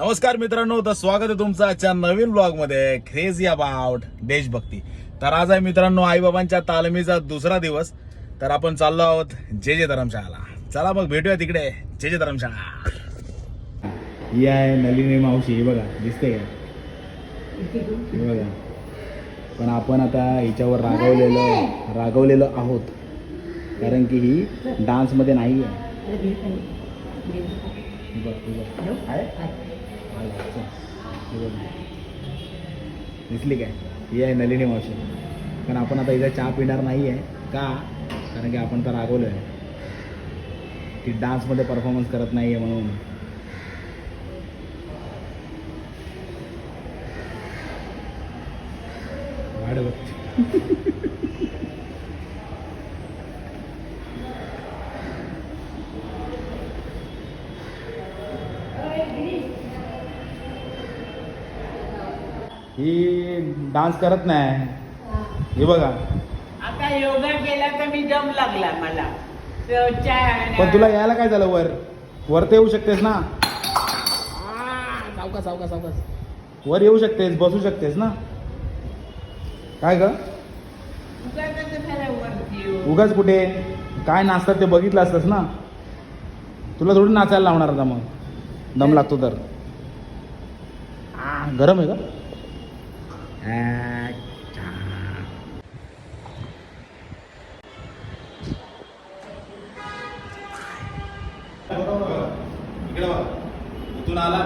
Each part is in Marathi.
नमस्कार मित्रांनो तर स्वागत आहे तुमचं आजच्या नवीन ब्लॉगमध्ये क्रेझी अबाउट देशभक्ती. तर आज आहे मित्रांनो आईबाबांच्या तालमीचा दुसरा दिवस. तर आपण चाललो आहोत जे जे धर्मशाळाला. चला मग भेटूया तिकडे जे जे धर्मशाळा. ही आहे नलिनी मावशी ही बघा दिसते का? हे बघा. पण आपण आता हिच्यावर रागवलेलो रागवलेलो आहोत. कारण की ही डान्समध्ये नाही. आहे? बघ, दिसली काय? ही आहे नलिनी मावशी. पण आपण आता इथं चहा पिणार नाही आहे का? कारण की आपण तर रागवलो आहे ती डान्समध्ये परफॉर्मन्स करत नाही आहे म्हणून वाढवत ही डान्स करत नाही. हे बघा. आता योगा केला तर मी दम लागला मला. पण तुला यायला काय झालं वर? वर तर येऊ शकतेस ना. सावकाश सावकाश सावकाश. वर येऊ शकतेस बसू शकतेस ना. काय ग. उगाच कुठे? काय नाचतात ते बघितलं असतंस ना. तुला थोडी नाचायला लावणार आता मग. दम लागतो तर. आ, गरम आहे का? इथून आला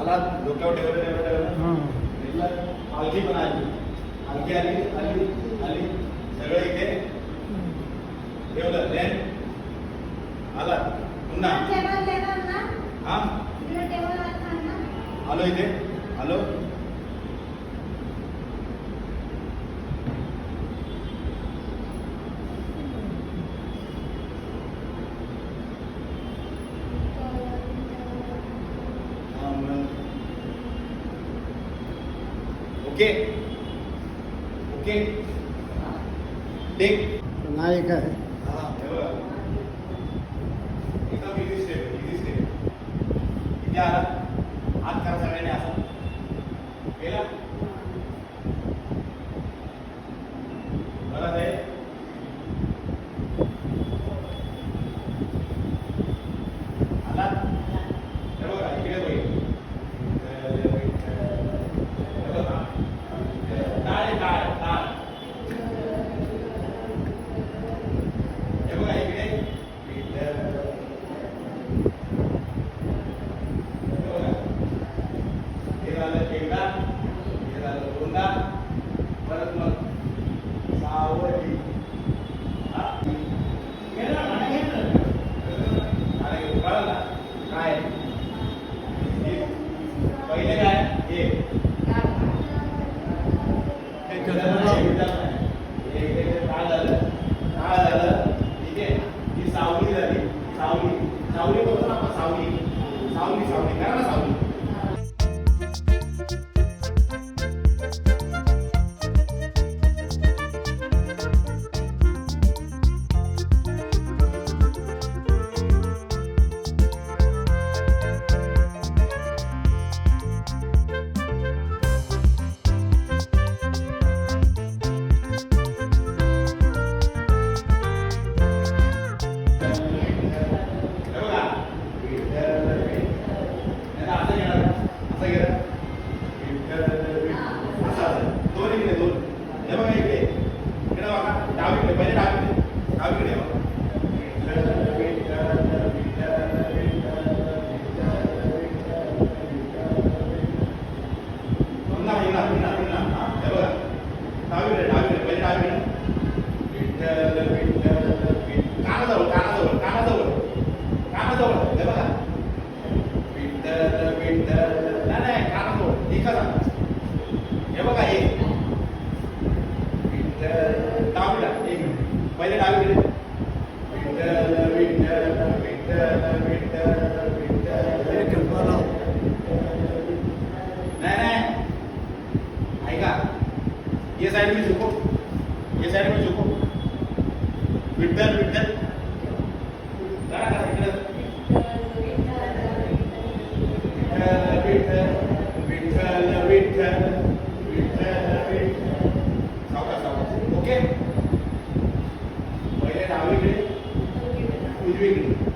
आला डोक्यावर ठेवलं पालखी पण आली पालखी आली आली आली सगळं इथे ठेवलं देन आला पुन्हा हा आलो इथे आलो हा, मग. ओके ओके टेक नाही काय हा, हे बघा. एकदम easy step, easy step. इथे आला. हात करा सगळ्यांनी असा. केला? சாவடி சாவடி கேரள சாவடி पुन्हा पुन्हा हा हे बघा डावीकडे डावीकडे पहिले डावीकडे विठ्ठल विठ्ठल विठ्ठल ये साइड में झुको ये साइड में झुको विठ्ठल विठ्ठल करा करा इकडं विठ्ठल विठ्ठल विठ्ठल विठ्ठल सावकाश, सावकाश. ओके पहिले डावीकडे उजवीकडे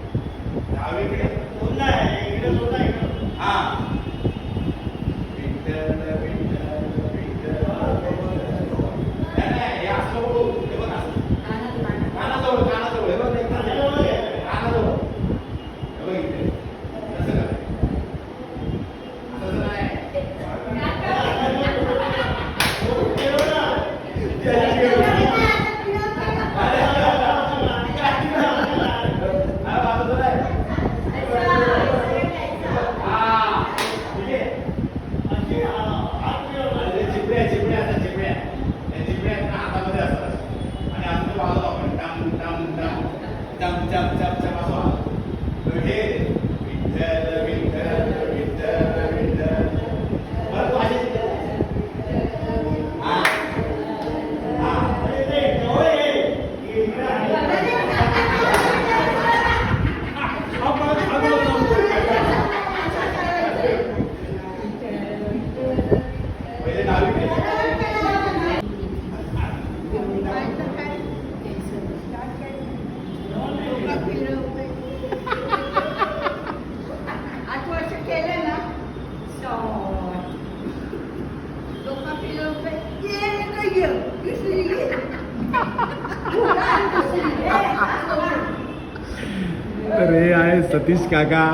तर हे आहे सतीश काका.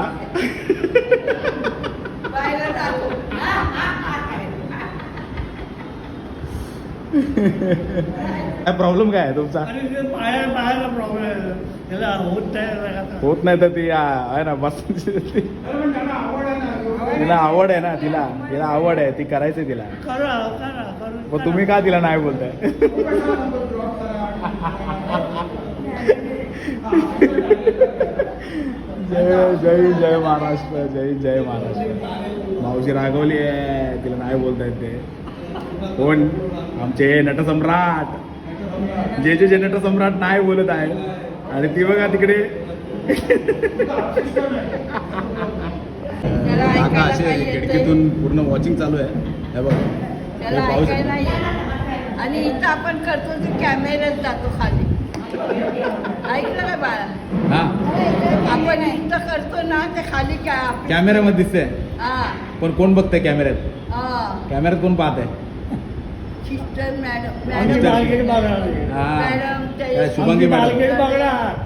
काय प्रॉब्लेम काय आहे तुमचा? होत नाही तर ती आ, आहे ना बस तिला आवड आहे ना तिला. तिला आवड आहे ती करायची तिला. करा करा करा. मग तुम्ही का तिला नाही बोलताय? जय जय जय महाराष्ट्र जय जय महाराष्ट्र. मावशी रागवली आहे तिला नाही बोलतायत ते. कोण? आमचे नटसम्राट. जे जे जे नटसम्राट नाही बोलत आहे. आणि ती बघा तिकडे. काका असे. खिडकीतून पूर्ण वॉचिंग चालू आहे. हे बघा. येत. आणि इथं आपण करतो कॅमेऱ्यात जातो खाली. ऐकलं का बाळा. हा. आपण इथं करतो ना ते खाली काय कॅमेऱ्यामध्ये दिसते हा. पण कोण बघतंय कॅमेऱ्यात? हा. कॅमेऱ्यात कोण पाहत सिस्टर मॅडम. आमची मॅडम ते- शुभांगी आमची मॅडम?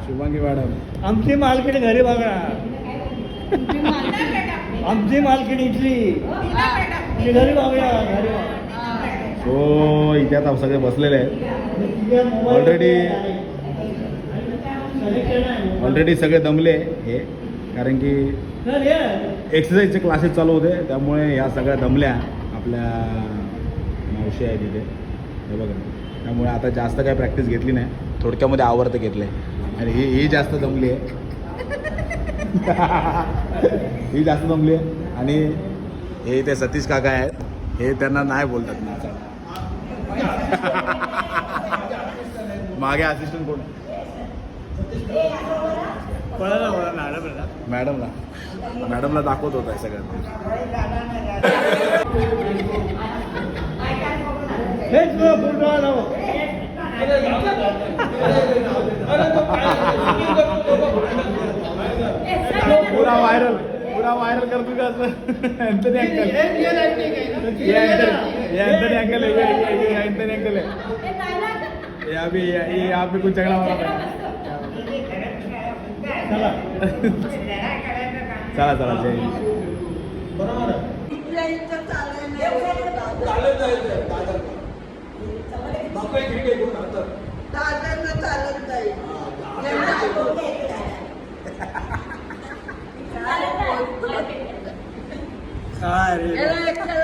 शुभांगी मॅडम. आमची मालकीण घरी तुमची मालकीण. आमची मालकीण इथली. हा. ती घरी बघणार घरी बघणार. हा. सो इथे आता सगळे बसलेले आहेत. तिच्या ऑलरेडी सगळे दमले हे कारण की एक्सरसाइजचे क्लासेस चालू होते त्यामुळे ह्या सगळ्या दमल्या आपल्या मावशी आहे तिथे हे बघा. त्यामुळे आता जास्त काय प्रॅक्टिस घेतली नाही. थोडक्यामध्ये आवर्त घेतलं. आहे आणि ही ही जास्त दमली आहे. ही जास्त दमली आहे. आणि हे ते सतीश काका आहेत. हे त्यांना नाही बोलतात. ना मागे असिस्टंट कोण? कोणाला मॅडमला. मॅडमला. मॅडमला दाखवत होता हे सगळं. हेच तुला फोटो आला बघ. पुरा व्हायरल पुरा व्हायरल कर तू असं? अँथनी अंकल हे ये अँथनी अंकल है ये अँथनी अंकल है ये अभी ये ये यहाँ पे कुछ झगड़ा हो रहा है चला चला चला जय बरोबर चालत जायचं काय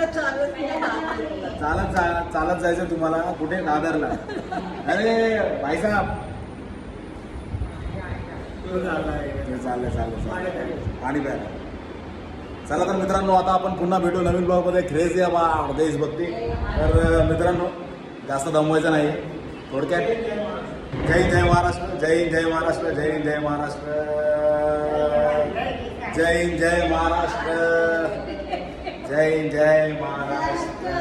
चालत दादरला. चालत चालत जायचं तुम्हाला कुठे दादरला अरे भाईसाहेब चाललंय चाललंय चाललंय पाणी प्यायला चला तर मित्रांनो आता आपण पुन्हा भेटू नवीन ब्लॉगमध्ये. क्रेझी बा देशभक्ती तर मित्रांनो जास्त दमवायचं नाही थोडक्यात जय जय महाराष्ट्र जय हिंद जय महाराष्ट्र जय हिंद जय महाराष्ट्र. जय हिंद जय महाराष्ट्र. जय हिंद, जय महाराष्ट्र.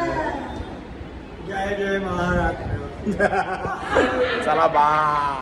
जय जय महाराष्ट्र. चला बा